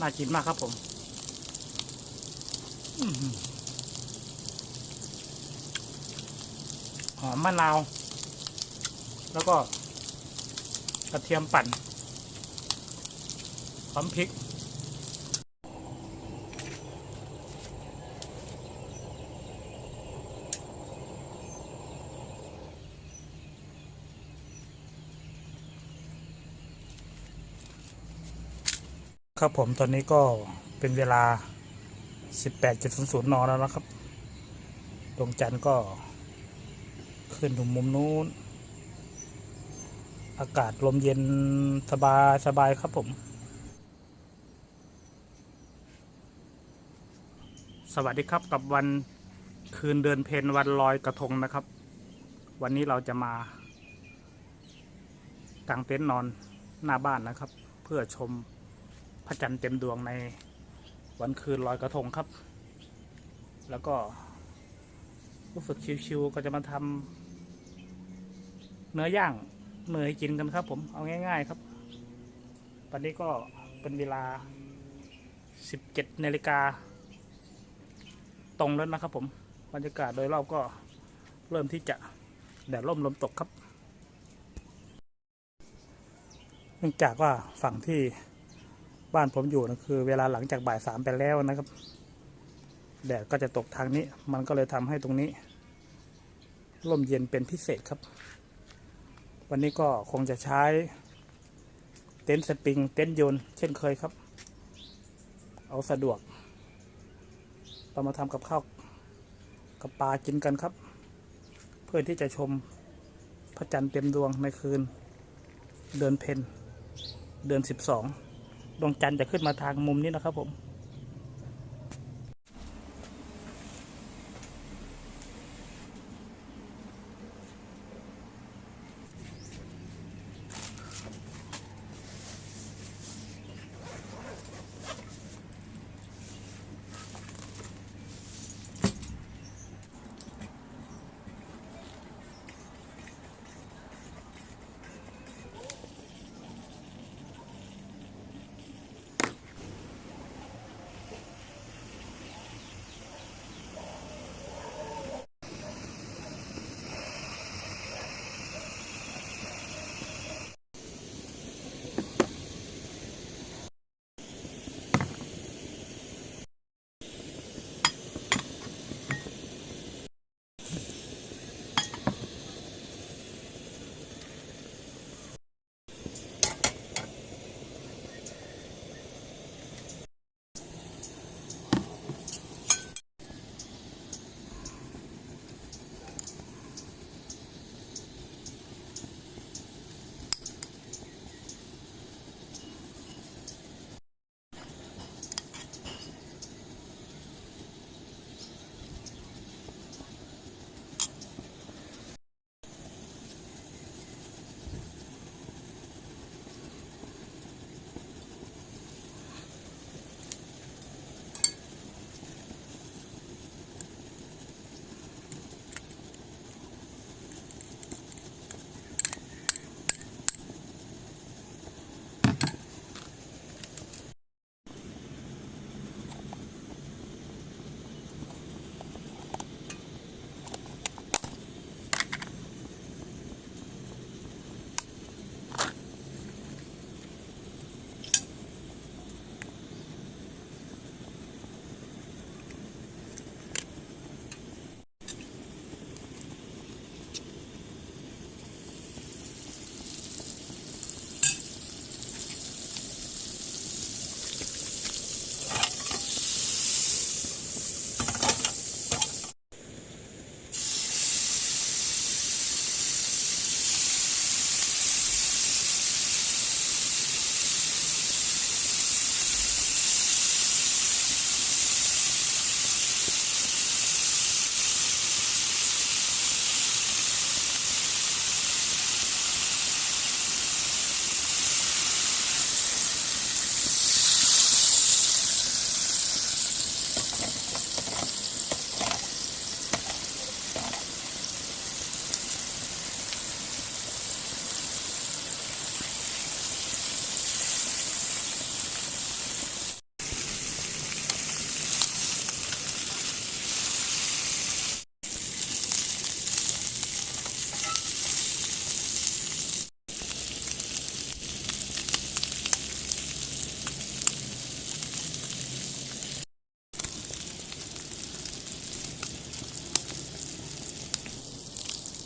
น่ากินมากครับผมหอหอมมะนาว แล้วก็กระเทียมปั่นพร้อมพริก ครับผมตอนนี้ก็เป็นเวลา 18.00นแล้วนะครับ ดวงจันทร์ก็ขึ้นถึงมุมนู้น อากาศลมเย็นสบายสบายครับผม สวัสดีครับกับวันคืนเดือนเพนวันลอยกระทงนะครับ วันนี้เราจะมากางเต็นท์นอนหน้าบ้านนะครับ เพื่อชม ระจันทร์เต็มดวงในวันคืนลอยกระทงครับ แล้วก็รู้สึกชิวๆก็จะมาทำเนื้อย่างเนื้อให้กินกันครับ ผมเอาง่าย ๆครับ ตอนนี้ก็เป็นเวลา 17นาฬิกาตรงแล้วนะครับผมบรรยากาศโดยรอบก็เริ่มที่จะแดดร่มลมตกครับ เนื่องจากว่าฝั่งที่ บ้านผมอยู่นะคือ เวลาหลังจากบ่ายสามไปแล้วนะครับ แดดก็จะตกทางนี้ มันก็เลยทำให้ตรงนี้ร่มเย็นเป็นพิเศษครับ วันนี้ก็คงจะใช้เต็นท์สปริง เต็นท์โยนเช่นเคยครับ เอาสะดวก เรามาทำกับข้าวกับปลากินกันครับ เพื่อที่จะชมพระจันทร์เต็มดวงในคืน เดือนเพนเดือนสิบสอง ดวงจันทร์จะขึ้นมาทางมุมนี้นะครับผม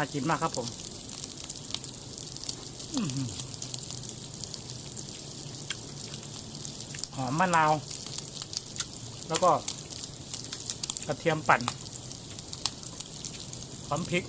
น่ากินมากครับผมหอมมะนาว แล้วก็กระเทียมปั่นหอมพริก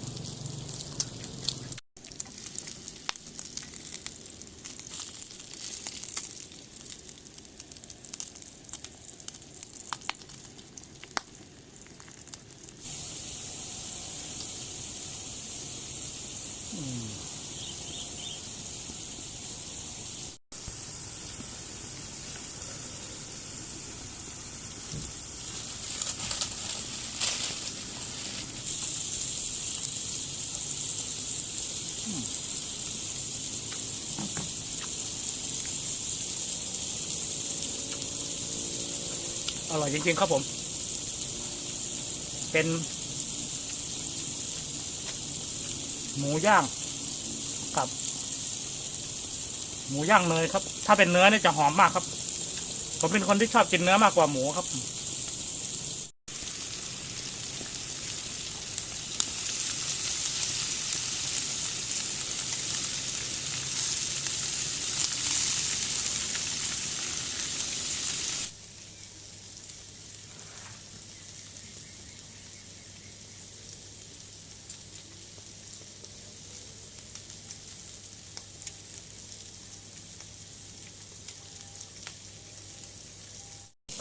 จริง ๆ ครับผม เป็น หมูย่าง กับ หมูย่างเนยครับ ถ้าเป็นเนื้อเนี่ยจะหอมมากครับ ผมเป็นคนที่ชอบกินเนื้อมากกว่าหมูครับ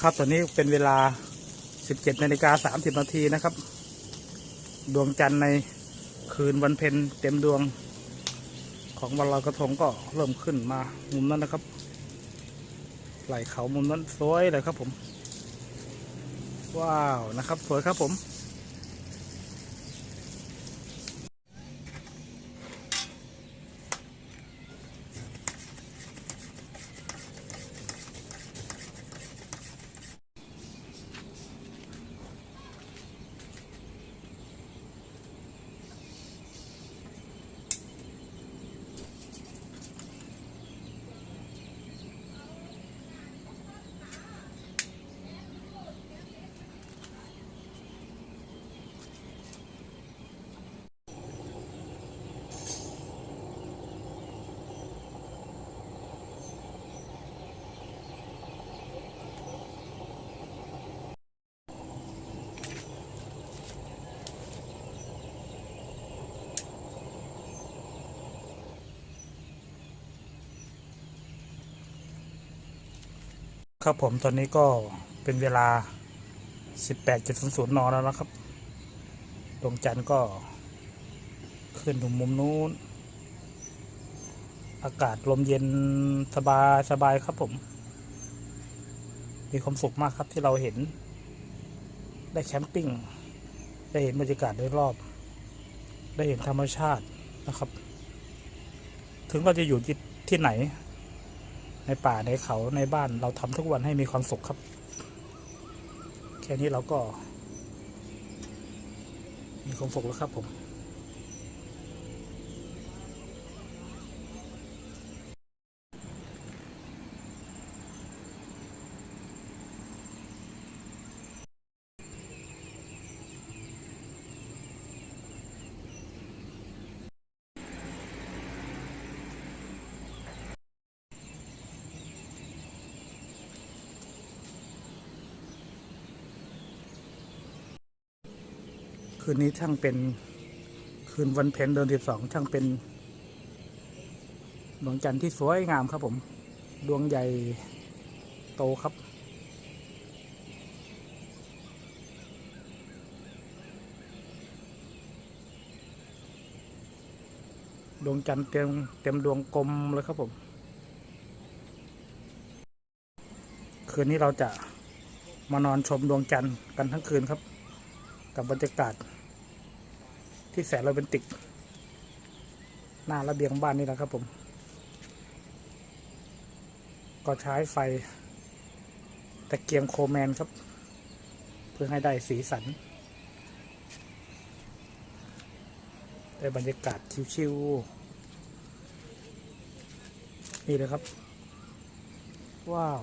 ครับตอนนี้เป็นเวลา 17นาฬิกา30นาทีนะครับ ดวงจันทร์ในคืนวันเพ็ญเต็มดวง ของวันลอยกระทงก็เริ่มขึ้นมามุมนั้นนะครับ ไหลเขามุมนั้นสวยเลยครับผม ว้าวนะครับ สวยครับผม ครับผมตอนนี้ก็เป็นเวลา 18.00นแล้วนะครับ ดวงจันทร์ก็ขึ้นถึงมุมนู้น อากาศลมเย็นสบายสบายครับผม มีความสุขมากครับที่เราเห็น ได้แคมปิ้ง ได้เห็นบรรยากาศโดยรอบ ได้เห็นธรรมชาตินะครับ ถึงเราจะอยู่ที่ที่ไหน ในป่าในเขาในบ้านเราทำทุกวันให้มีความสุขครับ แค่นี้เราก็ มีความสุขแล้วครับผม คืนนี้ช่างเป็นคืนวันเพ็ญเดือนสิบสองช่างเป็น ดวงจันทร์ที่สวยงามครับผม ดวงใหญ่โตครับ ดวงจันทร์เต็มเต็มดวงกลมเลยครับผม คืนนี้เราจะมานอนชมดวงจันทร์กันทั้งคืนครับ กับบรรยากาศ ที่แสนโรแมนติก หน้าระเบียงบ้านนี่แหละครับผม ก็ใช้ไฟตะเกียงโคแมนครับ เพื่อให้ได้สีสัน ได้บรรยากาศชิวๆนี่เลยครับ ว้าว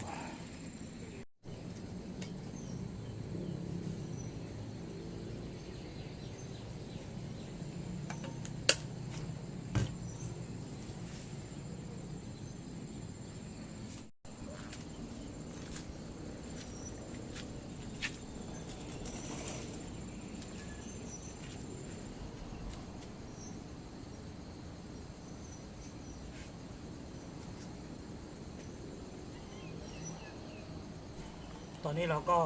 ตอนนี้เราก็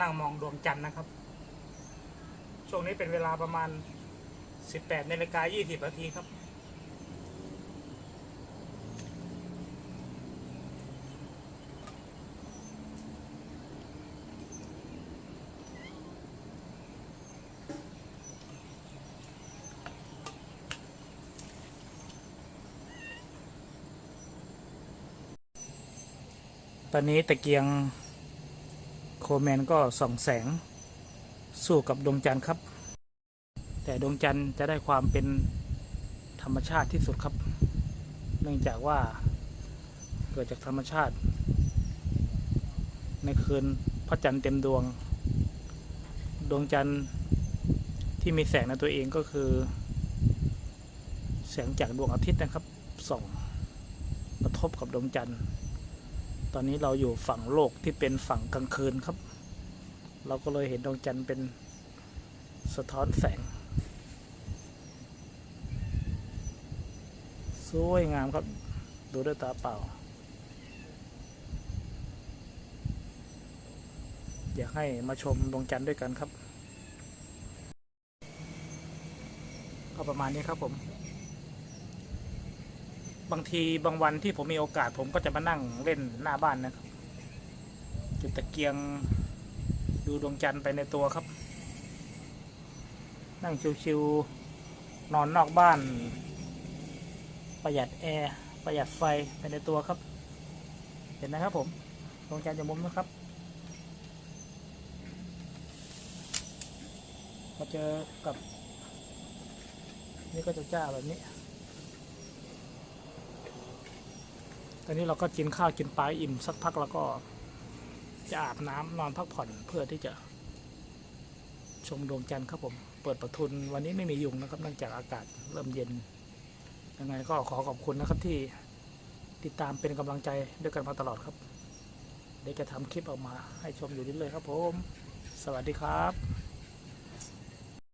นั่งมองดวงจันทร์นะครับ ช่วงนี้เป็นเวลาประมาณ 18นาฬิกา20นาทีครับ ตอนนี้ตะเกียงโคแมนก็ส่องแสง สู้กับดวงจันทร์ครับ แต่ดวงจันทร์จะได้ความเป็นธรรมชาติที่สุดครับ เนื่องจากว่าเกิดจากธรรมชาติ ในคืนพระจันทร์เต็มดวง ดวงจันทร์ที่มีแสงในตัวเองก็คือ แสงจากดวงอาทิตย์นะครับส่องกระทบกับดวงจันทร์ ตอนนี้เราอยู่ฝั่งโลกที่เป็นฝั่งกลางคืนครับ เราก็เลยเห็นดวงจันทร์เป็นสะท้อนแสง สวยงามครับ ดูด้วยตาเปล่า อยากให้มาชมดวงจันทร์ด้วยกันครับ ก็ประมาณนี้ครับผม บางทีบางวันที่ผมมีโอกาส ผมก็จะมานั่งเล่นหน้าบ้านนะครับ จุดตะเกียงดูดวงจันทร์ไปในตัวครับ นั่งชิวๆนอนนอกบ้าน ประหยัดแอร์ประหยัดไฟไปในตัวครับ เห็นนะครับผมดวงจันทร์จะมุมนะครับมาเจอกับ นี่ก็จะจ้าแบบนี้ ตอนนี้เราก็กินข้าวกินปลาอิ่มสักพักแล้วก็จะอาบน้ำนอนพักผ่อนเพื่อที่จะ ชมดวงจันทร์ครับผม เปิดประทุนวันนี้ไม่มียุงนะครับเนื่องจากอากาศเริ่มเย็นยังไงก็ขอขอบคุณนะครับที่ติดตามเป็นกำลังใจด้วยกันมาตลอดครับเดี๋ยวจะทำคลิปออกมาให้ชมอยู่เรื่อยๆครับผม สวัสดีครับ